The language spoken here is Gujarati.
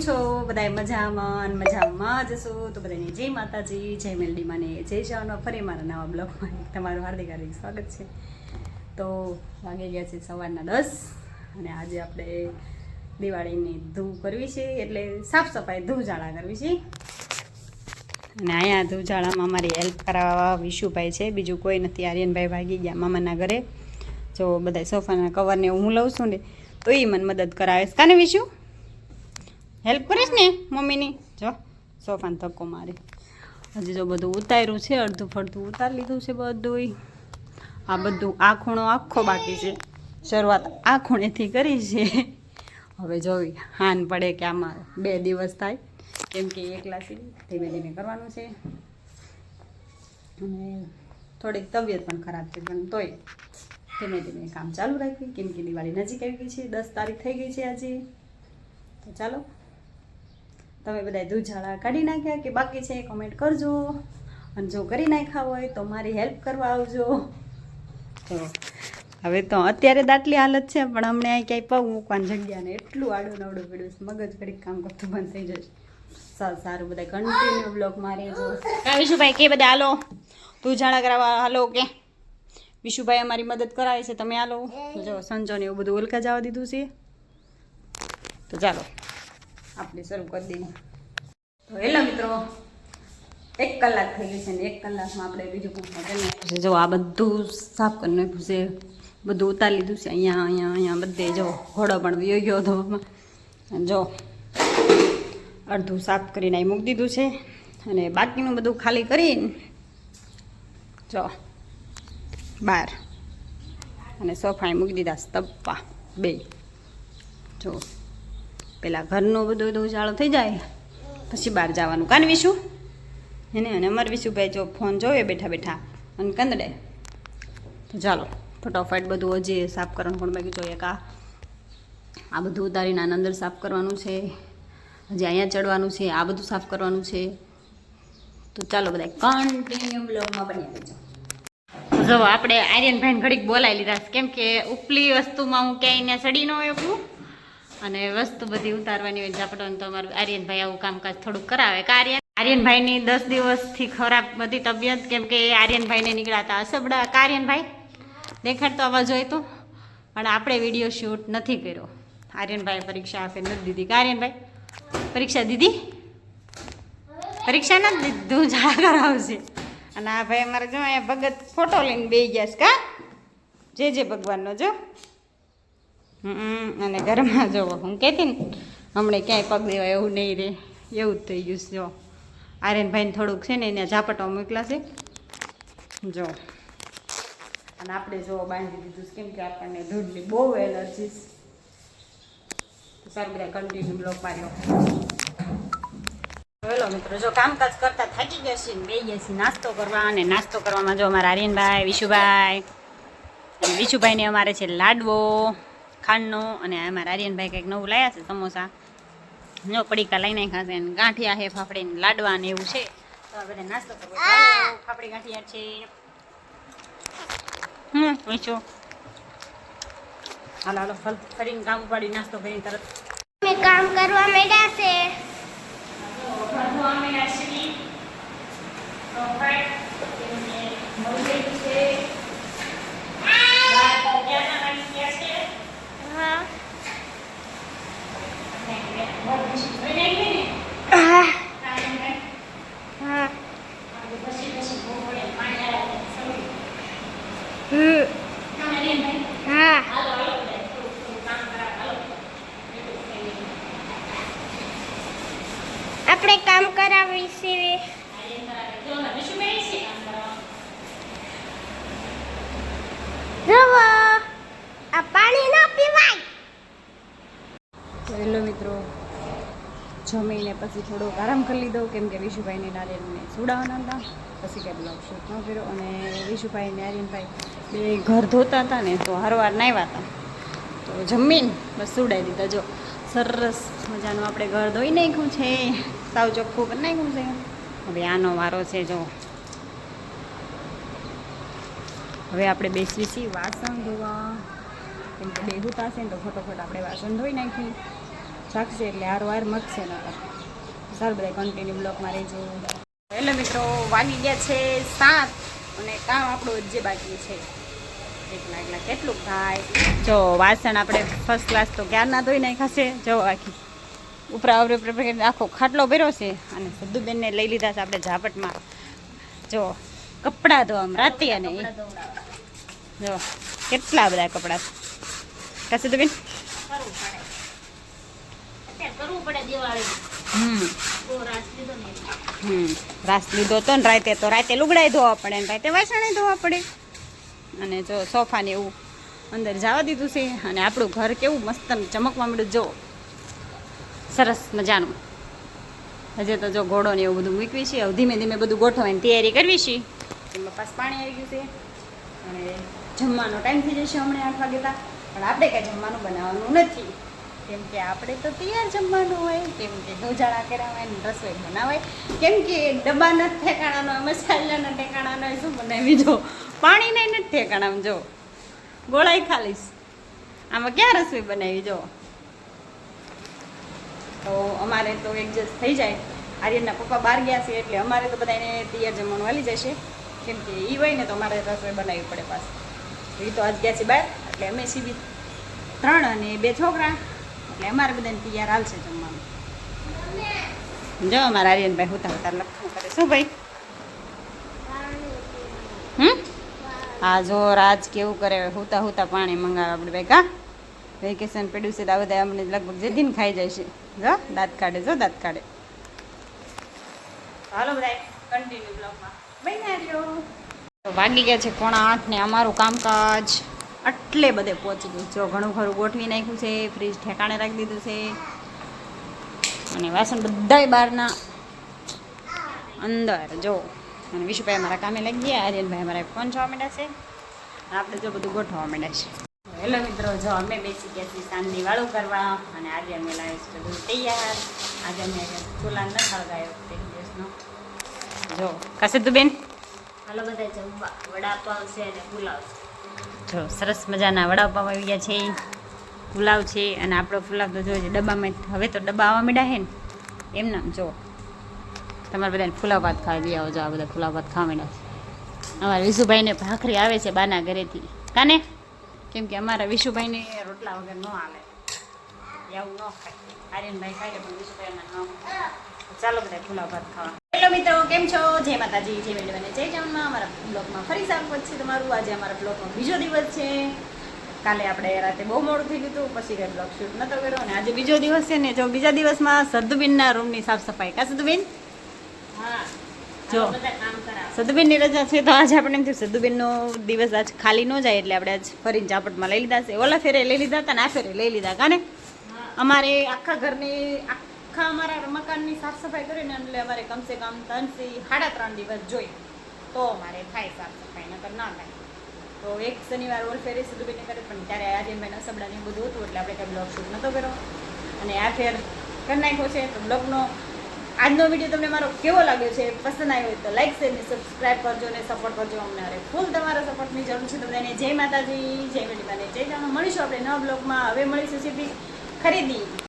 છો? બધાય મજામાં મજામાં જ છો. તો બધાને જય માતાજી, જય મેલડી ને જય જવાનો. ફરી મારા નવા બ્લોગમાં તમારું હાર્દિક હાર્દિક સ્વાગત છે. તો વાગી ગયા છે સવારના દસ અને આજે આપણે દિવાળીની ધૂ કરવી છે, એટલે સાફ સફાઈ ધૂજાળા કરવી છે. અને અહીંયા ધૂજાળામાં મારી હેલ્પ કરાવવા વિશુભાઈ છે. બીજું કોઈ નથી. આર્યનભાઈ ભાગી ગયા મામાના ઘરે. જો બધા સોફાના કવરને હું લઉં છું ને, તો એ મને મદદ કરાવે. કાને વિશુ? હેલ્પ કરીશ ને, મમ્મીની? જો, સોફાને ધક્કો મારે. હજી જો બધું ઉતાર્યું છે, અડધું ફડધું ઉતારી લીધું છે બધું આ બધું આ ખૂણો આખો બાકી છે. શરૂઆત આ ખૂણેથી કરી છે. હવે જોઈ હાન પડે કે આમાં બે દિવસ થાય. કેમ કે એકલા છે ધીમે ધીમે કરવાનું છે. અને થોડીક તબિયત પણ ખરાબ છે, પણ તોય ધીમે ધીમે કામ ચાલુ રાખીએ કેમ કે દિવાળી નજીક આવી ગઈ છે, દસ તારીખ થઈ ગઈ છે આજે. તો ચાલો. તમે બધા દૂધાળા કાઢી નાખ્યા કે બાકી છે કમેન્ટ કરજો. અને જો કરી નાખ્યા હોય તો મારી હેલ્પ કરવા આવજો. તો હવે તો અત્યારે દાટલી હાલત છે, પણ હમણાં અહીં ક્યાંય પગ મૂકવાની જગ્યા ને એટલું આડું નવડું પડ્યું છે. મગજ ઘડીક કામ કરતું બંધ થઈ જશે. સારું સારું બધા કન્ટિન્યુ બ્લોક મારી વિશુભાઈ, કે બધા હાલો? દૂધાળા કરાવવા હાલો કે? વિશુભાઈ અમારી મદદ કરાવે છે, તમે હાલો? જો, સંજોને એવું બધું ઓલકા જવા દીધું છે. તો ચાલો. આપણે શરૂ કરી દઈએ. તો હેલો મિત્રો, એક કલાક થઈ ગઈ છે ને એક કલાકમાં આપણે બીજું કામ કરી જો આ બધું સાફ કરી નાખ્યું બધું ઉતારી લીધું છે, અહીંયા અહીંયા અહીંયા બધે જો ઘોડો પણ વયો ગયો હતો જો અડધું સાફ કરીને અહીં મૂકી દીધું છે અને બાકીનું બધું ખાલી કરીને જો બાર અને સોફાએ મૂકી દીધા સ્તપ્પા બે જો પેલા ઘરનું બધું ઉજાળો થઈ જાય, પછી બહાર જવાનું. કાન વિશુ? એને અને અમાર વિશુભાઈ જો ફોન જોવે બેઠા બેઠા અને કંદડે. તો ચાલો, ફટાફટ બધું હજી સાફ કરવાનું પણ બાકી જોઈએ કા. આ બધું ઉતારીને આના અંદર સાફ કરવાનું છે. હજી અહીંયા ચડવાનું છે, આ બધું સાફ કરવાનું છે. તો ચાલો બધા કન્ટિન્યુ બ્લોગમાં બની દેજો જો આપણે આર્યનભાઈને ઘડીક બોલાવી લીધા કેમ કે ઉપલી વસ્તુમાં હું ક્યાંય ચડી ન શકું અને વસ્તુ બધી ઉતારવાની હોય ઝાપટો તો અમારું આર્યનભાઈ આવું કામકાજ થોડુંક કરાવે. કે આર્યન આર્યનભાઈની દસ દિવસથી ખરાબ બધી તબિયત, કેમ કે એ આર્યનભાઈને નીકળાતા અસબડા કાર્યનભાઈ દેખાડતો અવાજ હોય તો. પણ આપણે વીડિયો શૂટ નથી કર્યો. આર્યનભાઈ પરીક્ષા આપે નથી દીધી. કાર્યનભાઈ પરીક્ષા દીધી? પરીક્ષા નથી દીધું. જા કરાવશે અને આ ભાઈ અમારે જો અહીંયા ભગત ફોટો લઈને બે ગયા છે, કા? જે જે ભગવાનનો, જો. અને ઘરમાં જોવો હું કહેતી ને, હમણાં ક્યાંય પગ દેવાય એવું નહીં રહે એવું જ થઈ ગયું છે, જો. આર્યનભાઈને થોડુંક છે ને એને ઝાપટો મોકલા છે. જો. અને આપણે જો બાંધી દીધું છે, કેમ કે આપણને ધૂળની બહુ એલર્જી સારું બધા કન્ટિન્યુ બ્લોક માર્યો. હેલો મિત્રો, જો કામકાજ કરતા થાકી ગયા છીએ બે ગયા છીએ નાસ્તો કરવા, અને નાસ્તો કરવામાં જો અમારા આર્યનભાઈ, વિશુભાઈ, અને વિશુભાઈને અમારે છે લાડવો. ખાંડનો અને અમારા આર્યનભાઈ કંઈક નવું લાવ્યા છે સમોસા. જો પડીકા લઈને ખાશે છે અને ગાંઠિયા હે ફાફડીને લાડવા ને એવું છે. તો આપણે નાસ્તો કરવો ફાફડી ગાંઠિયા છે. હમ વીચું હાલો હાલો ફરીને કામ ઉપાડી નાસ્તો કરીને તરત. કામ કરવા માંડ્યા છે હા હા હા હમ હા આપણે કામ કરાવી છીએ જુઓ આ પાણી ના પીવાય હેલો મિત્રો જમીને પછી થોડોક આરામ કરી લીધો, કેમ કે વિશુભાઈને નારિયેલને સુડાવવાના હતા. પછી કંઈ બ્લોગ શૂટ ન કર્યો અને વિશુભાઈ ને બે ઘર ધોતા હતા ને, તો હરવાર નાહ્યા હતા. તો જમીન બસ સુડાવી દીધા. જો, સરસ મજાનું આપણે ઘર ધોઈ નાખ્યું છે. સાવ ચોખ્ખું કરી નાખ્યું છે. હવે આનો વારો છે, જો. હવે આપણે બેસીએ છીએ વાસણ ધોવા. કેમ કે બેહુતા છે ને, તો ફટોફટ આપણે વાસણ ધોઈ નાખી શાકશે એટલે આરો વાર મગશે નકર સારું બધા કન્ટિન્યુ બ્લોકમાં રહેજો. એટલે મિત્રો, વાગી ગયા છે સાત અને કામ આપણું જે બાકી છે. એકલા એકલા કેટલું થાય? જો, વાસણ આપણે ફર્સ્ટ ક્લાસ તો ક્યારના ધોઈ નાખ્યા છે? જો, આખી ઉપરા ઉપર ઉપર આખો ખાટલો ભર્યો છે અને સદ્દુબેનને લઈ લીધા છે આપણે ઝાપટમાં. જો, કપડાં ધોવા રાતે અને. જો, કેટલા બધા કપડાં? કા સદ્દુબેન કરવું પડે દિવાળી રાસ લીધો તો ને રાતે તો રાતે લુગડાય ધોવા પડે ને રાતે વાસણે ધોવા પડે. અને જો સોફાને એવું અંદર જવા દીધું છે અને આપણું ઘર કેવું મસ્ત ચમકવા મળ્યું જો સરસ મજાનું. હજે તો જો ઘોડો ને એવું બધું મૂકવી છે. હવે ધીમે ધીમે બધું ગોઠવવાની તૈયારી કરવી છે. એમાં પાસ પાણી આવી ગયું છે. અને જમવાનો ટાઈમ થઈ જશે હમણાં આઠ વાગે પણ આપણે કાંઈ જમવાનું બનાવવાનું નથી. કેમ કે આપણે તો તૈયાર જમવાનું હોય, કેમ કે ધોજાળા કરાવાય ને રસોઈ બનાવાય. કેમ કે ડબ્બાના ઠેકાણાનો મસાલાના ઠેકાણાનો શું બનાવી જો પાણી નહીં નથી ઠેકાણામાં, જો. ગોળાઈ ખાલીશ આમાં ક્યાં રસોઈ બનાવી, જો? તો અમારે તો એડજસ્ટ થઈ જાય. આર્યનના પપ્પા બહાર ગયા છે, એટલે અમારે તો બધાને તૈયાર જમવાનું વાલી જશે. કેમ કે એ હોય ને તો અમારે રસોઈ બનાવવી પડે પાસે એ તો આજ ગયા છે બહાર, એટલે અમે સીબી ત્રણ અને બે છોકરા. એટલે અમારે બધાને તૈયાર હાલશે જમવાનું. જો અમારા આર્યનભાઈ હુતા હુતા લખવું કરે. શું ભાઈ? હમ? આ જો રાજ કેવું કરે, હુતા હુતા પાણી મંગાવે આપણે ભાઈ, કા? વેકેશન પડ્યું છે આ બધા અમને લગભગ જે દિન ખાઈ જાય છે. જો, દાંત કાઢે, જો દાંત કાઢે. હાલો બધા કન્ટિન્યુ બ્લોગમાં બન્યા રહ્યો. વાગી ગયા છે કોણ આઠ ને અમારું કામકાજ. આટલે બધે પહોંચી ગયું. જો ઘણું ખરું ગોઠવી નાખ્યું છે ફ્રીજ ઠેકાણે રાખી દીધું છે. અને વાસણ બધાય બહારના અંદર. જો, અને વિશુભાઈ અમારા કામે લાગી ગયા, આર્યનભાઈ અમારા ફોન જોવા માંડ્યા છે. આપણે જો બધું ગોઠવવા માંડ્યા છે. હેલો મિત્રો, જો અમે બેસી ગયા છીએ સાંજની વાળું કરવા અને આજે અમે છીએ બધું તૈયાર. આજે અમે ચૂલા ન સળગાયો તે દિવસનો. જો કશે તું બેન હાલો બધા જમવા. વડાપાવ છે અને પુલાવ છે. જો, સરસ મજાના વડાપાવ આવી ગયા છે. પુલાવ છે અને આપણો પુલાવ તો જોઈએ ડબ્બામાં હવે તો ડબ્બા આવવા માંડ્યા હે ને. એમ નામ, જો. તમારે બધાને ફુલાવ ભાત ખાવા આવો જો આ બધા ફુલાવ ભાત ખાવા માંડ્યા છે. અમારા વિશુભાઈને ભાખરી આવે છે બાના ઘરેથી. કાને? કેમ કે અમારા વિશુભાઈને રોટલા વગર ન આવે એવું ન ખાય. આર્યનભાઈ ખાય પણ વિશુભાઈ ન ખાય. ચાલો બધા ફુલાવ ભાત ખાવા. હેલો મિત્રો કેમ છો? જય માતાજી જય મેળવીને જય જામમાં. અમારા બ્લોગમાં ફરી સ્વાગત છે તમારું. આજે અમારા બ્લોગમાં બીજો દિવસ છે. કાલે આપણે રાતે બહુ મોડું થઈ ગયું હતું પછી કંઈ બ્લોગ શૂટ નતો કર્યો. અને આજે બીજો દિવસ છે ને જો બીજા દિવસમાં સદુબીનના રૂમની સાફ સફાઈ. કા સદુબીન હા. જો. સદુબેનની રજા છે તો આજે આપણે એમ થયું સદુબેનનો દિવસ આજ ખાલી ન જાય એટલે આપણે આજ ફરીને ઝાપટમાં લઈ લીધા છે. ઓલા ફેરે લઈ લીધા હતા ને આ ફેરે લઈ લીધા. કાને? અમારે આખા ઘરની આખા અમારા મકાનની સાફ સફાઈ કરીને એટલે અમારે કમસે કમ ત્રણથી સાડા ત્રણ દિવસ જોઈએ. તો અમારે થાય સાફ સફાઈ નકર ના થાય. તો એક શનિવાર ઓલ ફેરે સદુબેને કરે, પણ ત્યારે આજે મેં નસબડા ને એવું બધું હતું, એટલે આપણે કંઈ બ્લોગ શૂટ નહોતો કર્યો. અને આ ફેર કરી નાખ્યો છે, તો બ્લોગનો આજનો વીડિયો તમને મારો કેવો લાગ્યો છે, પસંદ આવ્યો હોય તો લાઈક શેર ને સબસ્ક્રાઈબ કરજો અને સપોર્ટ કરજો. અમને અરે ફૂલ તમારા સપોર્ટની જરૂર છે. તમને જય માતાજી, જય મેડીમાને જય જાણો મળીશું આપણે નવા બ્લોગમાં. હવે મળીશું સીધી ખરીદી.